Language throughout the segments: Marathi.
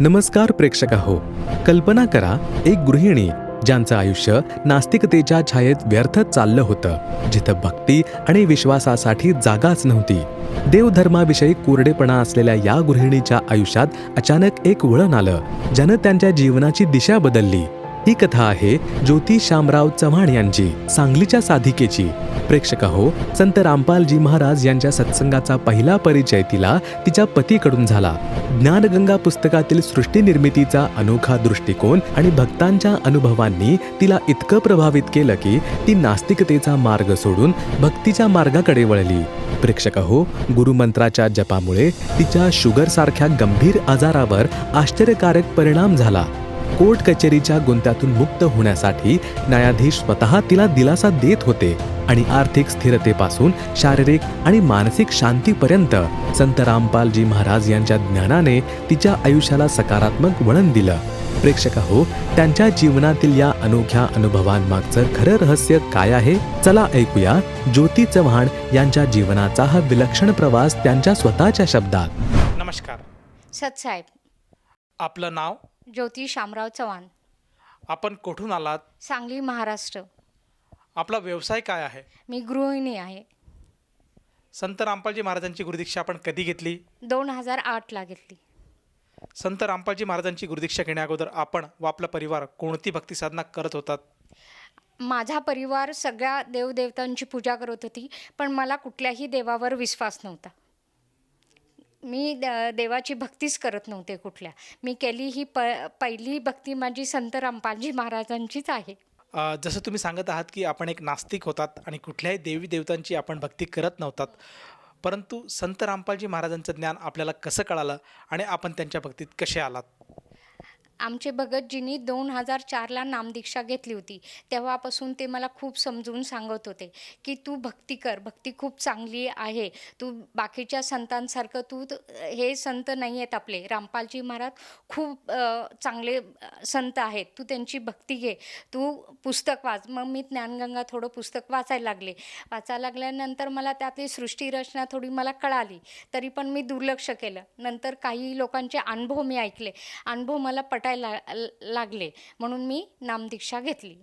नमस्कार प्रेक्षक हो कल्पना करा एक गृहिणी ज्यांचं आयुष्य नास्तिकतेच्या छायेत व्यर्थच चाललं होतं जिथं भक्ती आणि विश्वासासाठी जागाच नव्हती. देवधर्माविषयी कोरडेपणा असलेल्या या गृहिणीच्या आयुष्यात अचानक एक वळण आलं ज्यानं त्यांच्या जीवनाची दिशा बदलली. ही कथा आहे ज्योती शामराव चव्हाण यांची सांगलीच्या साधिकेची. प्रेक्षक हो संत रामपालजी महाराज यांच्या सत्संगाचा पहिला परिचय तिला तिच्या पतीकडून झाला. ज्ञानगंगा पुस्तकातील सृष्टी निर्मितीचा अनोखा दृष्टिकोन आणि भक्तांच्या अनुभवांनी तिला इतकं प्रभावित केलं की ती नास्तिकतेचा मार्ग सोडून भक्तीच्या मार्गाकडे वळली. प्रेक्षक हो गुरुमंत्राच्या जपामुळे तिच्या शुगरसारख्या गंभीर आजारावर आश्चर्यकारक परिणाम झाला. कोर्ट कचेरीच्या गुंत्यातून मुक्त होण्यासाठी न्यायाधीश स्वतः तिला दिलासा देत होते आणि आर्थिक स्थिरतेपासून शारीरिक आणि मानसिक शांतीपर्यंत संत रामपालजी महाराज यांच्या ज्ञानाने तिच्या आयुष्याला सकारात्मक वळण दिलं. प्रेक्षक हो त्यांच्या जीवनातील या अनोख्या अनुभवांमागचं खरं रहस्य काय आहे? चला ऐकूया ज्योती चव्हाण यांच्या जीवनाचा हा विलक्षण प्रवास त्यांच्या स्वतःच्या शब्दात. नमस्कार. सतसाहेब आपलं नाव? ज्योती शामराव चव्हाण. आपण कुठून आलात? सांगली महाराष्ट्र. आपला व्यवसाय काय आहे? मी गृहिणी आहे. संत रामपालजी महाराजांची गुरुदीक्षा आपण कधी घेतली? दोन हजार आठला घेतली. संत रामपालजी महाराजांची गुरुदीक्षा घेण्याअगोदर आपण व आपला परिवार कोणती भक्ती साधना करत होतात? माझा परिवार सगळ्या देवदेवतांची पूजा करत होती पण मला कुठल्याही देवावर विश्वास नव्हता. मी द- देवाची भक्तीच करत नव्हते कुठल्या. मी केली ही प पहिली भक्ती माझी संत रामपालजी महाराजांचीच आहे. जसं तुम्ही सांगत आहात की आपण एक नास्तिक होतात आणि कुठल्याही देवी देवतांची आपण भक्ती करत नव्हतात. परंतु संत रामपालजी महाराजांचं ज्ञान आपल्याला कसं कळालं आणि आपण त्यांच्या भक्तीत कसे आलात? आमचे भगतजींनी दोन हजार चारला नामदीक्षा घेतली होती. तेव्हापासून ते मला खूप समजून सांगत होते की तू भक्ती कर भक्ती खूप चांगली आहे. तू बाकीच्या संतांसारखं तू त- हे संत नाही आहेत आपले. रामपालजी महाराज खूप चांगले संत आहेत. तू त्यांची भक्ती घे. तू पुस्तक वाच. मग मी ज्ञानगंगा थोडं पुस्तक वाचायला लागले. वाचायला लागल्यानंतर मला त्यातली सृष्टीरचना थोडी मला कळाली. तरी पण मी दुर्लक्ष केलं. नंतर काही लोकांचे अनुभव मी ऐकले. अनुभव मला पटायला लागले म्हणून मी नामदीक्षा घेतली.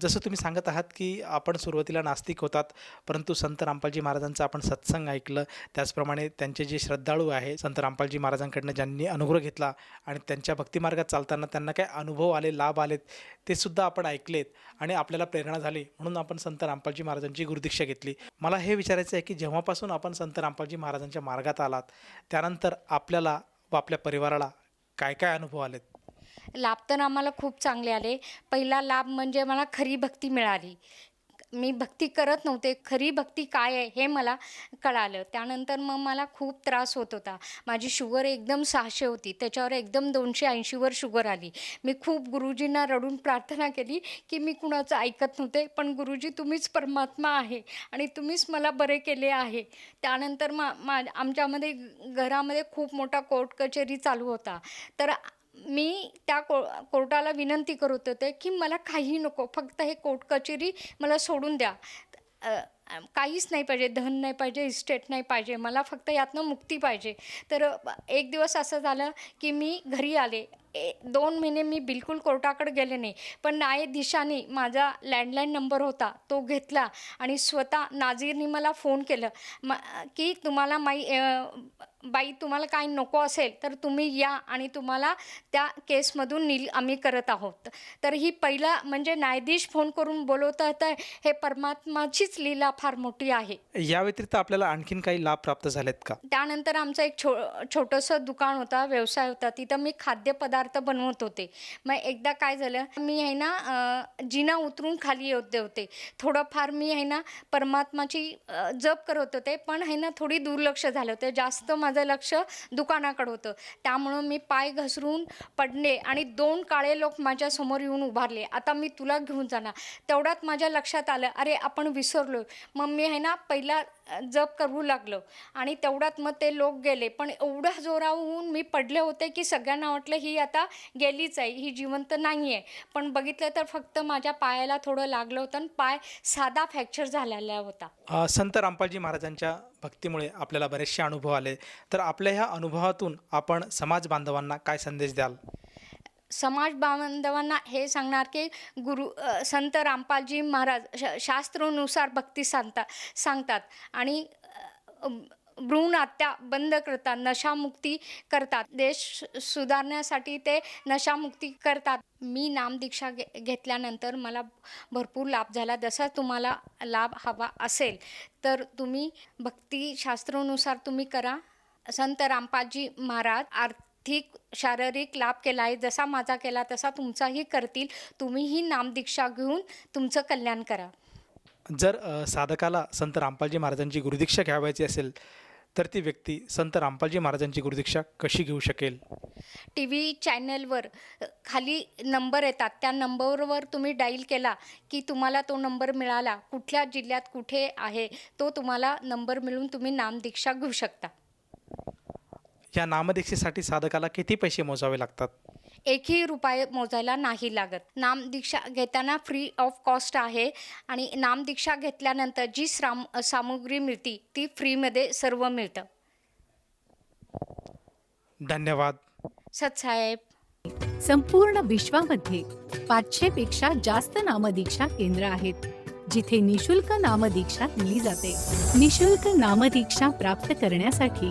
जसं तुम्ही सांगत आहात की आपण सुरुवातीला नास्तिक होतात परंतु संत रामपालजी महाराजांचा आपण सत्संग ऐकलं त्याचप्रमाणे त्यांचे जे श्रद्धाळू आहे संत रामपालजी महाराजांकडनं ज्यांनी अनुग्रह घेतला आणि त्यांच्या भक्तिमार्गात चालताना त्यांना काय अनुभव आले लाभ आलेत ते सुद्धा आपण ऐकलेत आणि आपल्याला प्रेरणा झाली म्हणून आपण संत रामपालजी महाराजांची गुरुदीक्षा घेतली. मला हे विचारायचं आहे की जेव्हापासून आपण संत रामपालजी महाराजांच्या मार्गात आलात त्यानंतर आपल्याला व आपल्या परिवाराला काय काय अनुभव आलेत? लाभ तर आम्हाला खूप चांगले आले. पहिला लाभ म्हणजे मला खरी भक्ती मिळाली. मी भक्ती करत नव्हते. खरी भक्ती काय आहे हे मला कळालं. त्यानंतर मग मला खूप त्रास होत होता. माझी शुगर एकदम सहाशे होती. त्याच्यावर एकदम दोनशे ऐंशीवर शुगर आली. मी खूप गुरुजींना रडून प्रार्थना केली की मी कुणाचं ऐकत नव्हते पण गुरुजी तुम्हीच परमात्मा आहे आणि तुम्हीच मला बरे केले आहे. त्यानंतर मा मा आमच्यामध्ये घरामध्ये खूप मोठा कोर्ट कचेरी चालू होता. तर मी त्या को कोर्टाला विनंती करत होते की मला काही नको फक्त हे कोर्ट कचेरी मला सोडून द्या. काहीच नाही पाहिजे धन नाही पाहिजे इस्टेट नाही पाहिजे मला फक्त यातनं मुक्ती पाहिजे. तर एक दिवस असं झालं की मी घरी आले. दोन महिने मी बिलकुल कोर्टाकडे गेले नाही. पण न्यायाधीशाने माझा लँडलाईन नंबर होता तो घेतला आणि स्वतः नाझीरनी मला फोन केलं. म की तुम्हाला माई बाई तुम्हाला काही नको असेल तर तुम्ही या आणि तुम्हाला त्या केसमधून नील आम्ही करत आहोत. तर ही पहिला म्हणजे न्यायाधीश फोन करून बोलवत आहे हे परमात्माचीच लीला फार मोठी आहे. या व्यतिरिक्त आपल्याला आणखीन काही लाभ प्राप्त झालेत का? त्यानंतर आमचं एक छो छोटंसं दुकान होता व्यवसाय होता. तिथं मी खाद्यपदार्थ पदार्थ बनवत होते. मग एकदा काय झालं मी आहे ना जिना उतरून खाली येते होते. थोडंफार मी आहे ना परमात्माची जप करत होते पण आहे ना थोडी दुर्लक्ष झालं होतं. जास्त माझं लक्ष दुकानाकडं होतं. त्यामुळं मी पाय घसरून पडले आणि दोन काळे लोक माझ्यासमोर येऊन उभारले. आता मी तुला घेऊन जाणार. तेवढ्यात माझ्या लक्षात आलं अरे आपण विसरलो मग मी आहे ना पहिला जप करू लागलं. आणि तेवढ्यात मग ते लोक गेले. पण एवढ्या जोराहून मी पडले होते की सगळ्यांना वाटलं ही आता गेलीच आहे. ही जिवंत नाही आहे पण बघितलं तर फक्त माझ्या पायाला थोडं लागलं होतं आणि पाय साधा फ्रॅक्चर झालेला होता. संत रामपालजी महाराजांच्या भक्तीमुळे आपल्याला बरेचसे अनुभव आले. तर आपल्या ह्या अनुभवातून आपण समाज बांधवांना काय संदेश द्याल? समाज बांधवांना हे सांगणार की गुरु संत रामपालजी महाराज श शास्त्रानुसार भक्ती सांगता सांगतात आणि भ्रूण हत्या बंद करतात नशामुक्ती करतात. देश सुधारण्यासाठी ते नशामुक्ती करतात. मी नामदीक्षा घे घेतल्यानंतर मला भरपूर लाभ झाला. जसा तुम्हाला लाभ हवा असेल तर तुम्ही भक्तिशास्त्रानुसार तुम्ही करा. संत रामपालजी महाराज आर्थिक शारीरिक लाभ केला आहे जसा माझा केला तसा तुमचाही करतील. तुम्हीही नामदीक्षा घेऊन तुमचं कल्याण करा. जर अ, साधकाला संत रामपालजी महाराजांची गुरुदीक्षा घ्यावायची असेल तर ती व्यक्ती संत रामपालजी महाराजांची गुरुदीक्षा कशी घेऊ शकेल? टी व्ही चॅनलवर अ, खाली नंबर येतात. त्या नंबरवर तुम्ही डाईल केला की तुम्हाला तो नंबर मिळाला. कुठल्या जिल्ह्यात कुठे आहे तो तुम्हाला नंबर मिळून तुम्ही नामदीक्षा घेऊ शकता. या नामदीक्षेसाठी साधकाला किती पैसे मोजावे लागतात? एकही रुपये मोजायला नाही लागत. नामदीक्षा घेताना फ्री ऑफ कॉस्ट आहे आणि नामदीक्षा घेतल्यानंतर जी श्राम सामुग्री मिळती ती फ्रीमध्ये सर्व मिळतं. धन्यवाद. सतसाहेब संपूर्ण विश्वामध्ये पाचशे पेक्षा जास्त नामदीक्षा केंद्र आहेत जिथे निशुल्क नामदीक्षा दिली जाते. निशुल्क नामदीक्षा प्राप्त करण्यासाठी